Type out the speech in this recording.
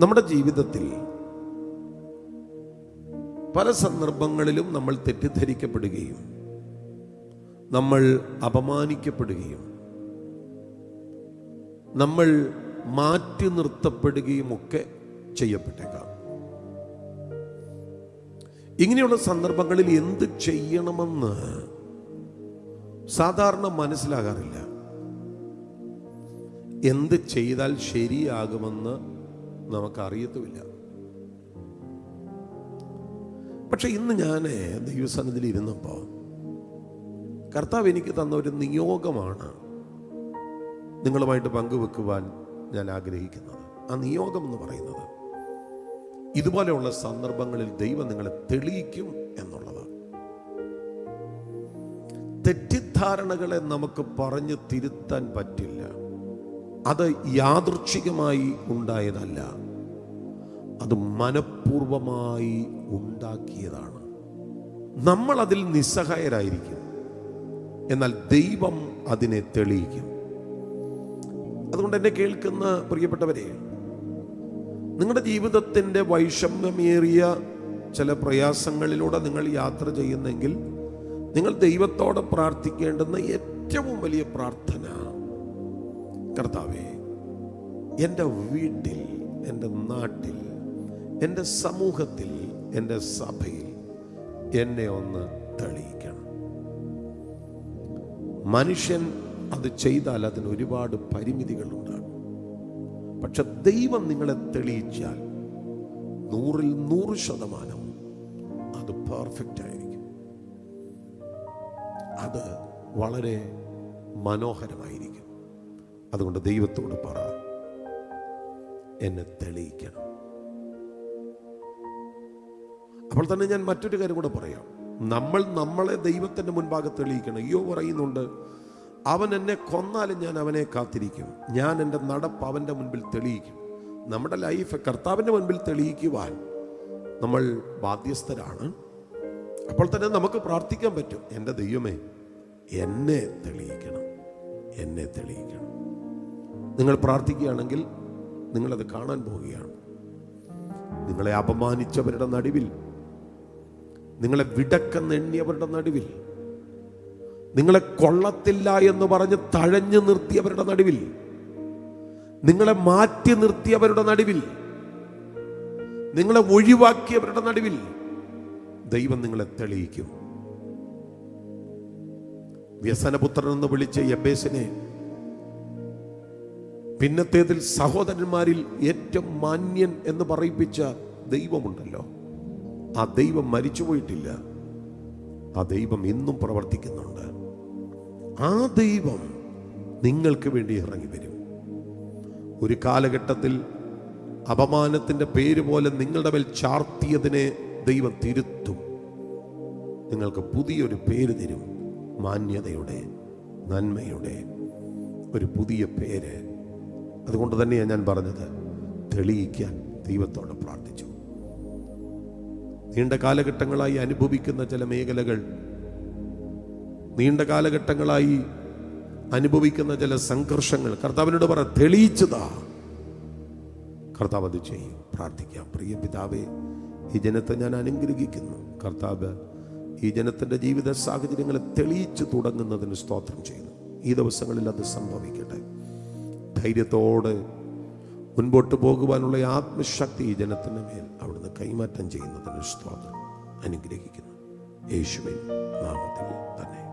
നമ്മുടെ ജീവിതത്തിൽ പല സന്ദർഭങ്ങളിലും നമ്മൾ തെറ്റിദ്ധരിക്കപ്പെടുകയും നമ്മൾ അപമാനിക്കപ്പെടുകയും നമ്മൾ മാറ്റി നിർത്തപ്പെടുകയും ഒക്കെ ചെയ്യപ്പെട്ടേക്കാം. ഇങ്ങനെയുള്ള സന്ദർഭങ്ങളിൽ എന്ത് ചെയ്യണമെന്ന് സാധാരണ മനസ്സിലാകാറില്ല. എന്ത് ചെയ്താൽ ശരിയാകുമെന്ന് നമുക്കറിയത്തുമില്ല. പക്ഷെ ഇന്ന് ഞാൻ ദൈവസന്നിധിയിൽ ഇരുന്നപ്പോൾ കർത്താവ് എനിക്ക് തന്ന ഒരു നിയോഗമാണ് നിങ്ങളുമായിട്ട് പങ്കുവെക്കുവാൻ ഞാൻ ആഗ്രഹിക്കുന്നത്. ആ നിയോഗം എന്ന് പറയുന്നത് ഇതുപോലെയുള്ള സന്ദർഭങ്ങളിൽ ദൈവം നിങ്ങളെ തെളിയിക്കും എന്നുള്ളത് തെറ്റിദ്ധാരണകളെ നമുക്ക് പറഞ്ഞു തിരുത്താൻ പറ്റില്ല. അത് യാദൃച്ഛികമായി ഉണ്ടായതല്ല. അത് മനഃപൂർവമായി ഉണ്ടാക്കിയതാണ്. നമ്മൾ അതിൽ നിസ്സഹായരായിരിക്കും. എന്നാൽ ദൈവം അതിനെ തെളിയിക്കും. അതുകൊണ്ട് എന്നെ കേൾക്കുന്ന പ്രിയപ്പെട്ടവരെ നിങ്ങളുടെ ജീവിതത്തിന്റെ വൈഷമ്യമേറിയ ചില പ്രയാസങ്ങളിലൂടെ നിങ്ങൾ യാത്ര ചെയ്യുന്നെങ്കിൽ നിങ്ങൾ ദൈവത്തോടെ പ്രാർത്ഥിക്കേണ്ടുന്ന ഏറ്റവും വലിയ പ്രാർത്ഥന കർത്താവേ എന്റെ വീട്ടിൽ എന്റെ നാട്ടിൽ എന്റെ സമൂഹത്തിൽ എന്റെ സഭയിൽ എന്നെ ഒന്ന് തെളിയിക്കണം. മനുഷ്യൻ അത് ചെയ്താൽ അതിന് ഒരുപാട് പരിമിതികളുണ്ടാകും. പക്ഷെ ദൈവം നിങ്ങളെ തെളിയിച്ചാൽ നൂറിൽ നൂറ് ശതമാനം അത് പെർഫെക്റ്റ് ആയിരിക്കും. അത് വളരെ മനോഹരമായിരിക്കും. അതുകൊണ്ട് ദൈവത്തോട് പറ. എന്നെ തെളിയിക്കണം. അപ്പോൾ തന്നെ ഞാൻ മറ്റൊരു കാര്യം കൂടെ പറയാം. നമ്മൾ നമ്മളെ ദൈവത്തിന്റെ മുൻപാകെ തെളിയിക്കണം. അയ്യോ പറയുന്നുണ്ട്. അവൻ എന്നെ കൊന്നാലും ഞാൻ അവനെ കാത്തിരിക്കും. ഞാൻ എന്റെ നടപ്പ് അവന്റെ മുൻപിൽ തെളിയിക്കും. നമ്മുടെ ലൈഫ് കർത്താവിന്റെ മുൻപിൽ തെളിയിക്കുവാൻ നമ്മൾ ബാധ്യസ്ഥരാണ്. അപ്പോൾ തന്നെ നമുക്ക് പ്രാർത്ഥിക്കാൻ പറ്റും. എന്റെ ദൈവമേ എന്നെ തെളിയിക്കണം. എന്നെ തെളിയിക്കണം. നിങ്ങൾ പ്രാർത്ഥിക്കുകയാണെങ്കിൽ നിങ്ങളത് കാണാൻ പോവുകയാണ്. നിങ്ങളെ അപമാനിച്ചവരുടെ നടുവിൽ നിങ്ങളെ വിടക്കെന്നെണ്ണിയവരുടെ നടുവിൽ നിങ്ങളെ കൊള്ളത്തില്ല എന്ന് പറഞ്ഞ് തഴഞ്ഞു നിർത്തിയവരുടെ നടുവിൽ നിങ്ങളെ മാറ്റി നിർത്തിയവരുടെ നടുവിൽ നിങ്ങളെ ഒഴിവാക്കിയവരുടെ നടുവിൽ ദൈവം നിങ്ങളെ തെളിയിക്കും. വ്യസനപുത്രൻ എന്ന് വിളിച്ച യബേസിനെ പിന്നത്തേതിൽ സഹോദരന്മാരിൽ ഏറ്റവും മാന്യൻ എന്ന് പറയിപ്പിച്ച ദൈവമുണ്ടല്ലോ. ആ ദൈവം മരിച്ചുപോയിട്ടില്ല. ആ ദൈവം ഇന്നും പ്രവർത്തിക്കുന്നുണ്ട്. ആ ദൈവം നിങ്ങൾക്ക് വേണ്ടി ഇറങ്ങി വരും. ഒരു കാലഘട്ടത്തിൽ അപമാനത്തിന്റെ പേര് പോലെ നിങ്ങളുടെ മേൽ ചാർത്തിയതിനെ ദൈവം തിരുത്തും. നിങ്ങൾക്ക് പുതിയൊരു പേര് തരും. മാന്യതയുടെ നന്മയുടെ ഒരു പുതിയ പേര്. അതുകൊണ്ട് തന്നെയാണ് ഞാൻ പറഞ്ഞത്. തെളിയിക്കാൻ ദൈവത്തോട് പ്രാർത്ഥിച്ചു. നീണ്ട കാലഘട്ടങ്ങളായി അനുഭവിക്കുന്ന ചില മേഖലകൾ നീണ്ട കാലഘട്ടങ്ങളായി അനുഭവിക്കുന്ന ചില സംഘർഷങ്ങൾ കർത്താവിനോട് പറ തെളിയിച്ചതാ. കർത്താവ് അത് ചെയ്യും. പ്രാർത്ഥിക്കാം. പ്രിയ പിതാവേ ഈ ജനത്തെ ഞാൻ അനുഗ്രഹിക്കുന്നു. കർത്താവ് ഈ ജനത്തിന്റെ ജീവിത സാഹചര്യങ്ങളെ തെളിയിച്ചു തുടങ്ങുന്നതിന് സ്തോത്രം ചെയ്യുന്നു. ഈ ദിവസങ്ങളിൽ അത് സംഭവിക്കട്ടെ. ധൈര്യത്തോടെ മുൻപോട്ട് പോകുവാനുള്ള ആത്മശക്തി ഈ ജനത്തിന് മേൽ അവിടുന്ന് കൈമാറ്റം ചെയ്യുന്നതിന് സ്തോത്രം. അനുഗ്രഹിക്കുന്നു. യേശുവിൻ നാമത്തിൽ തന്നെ.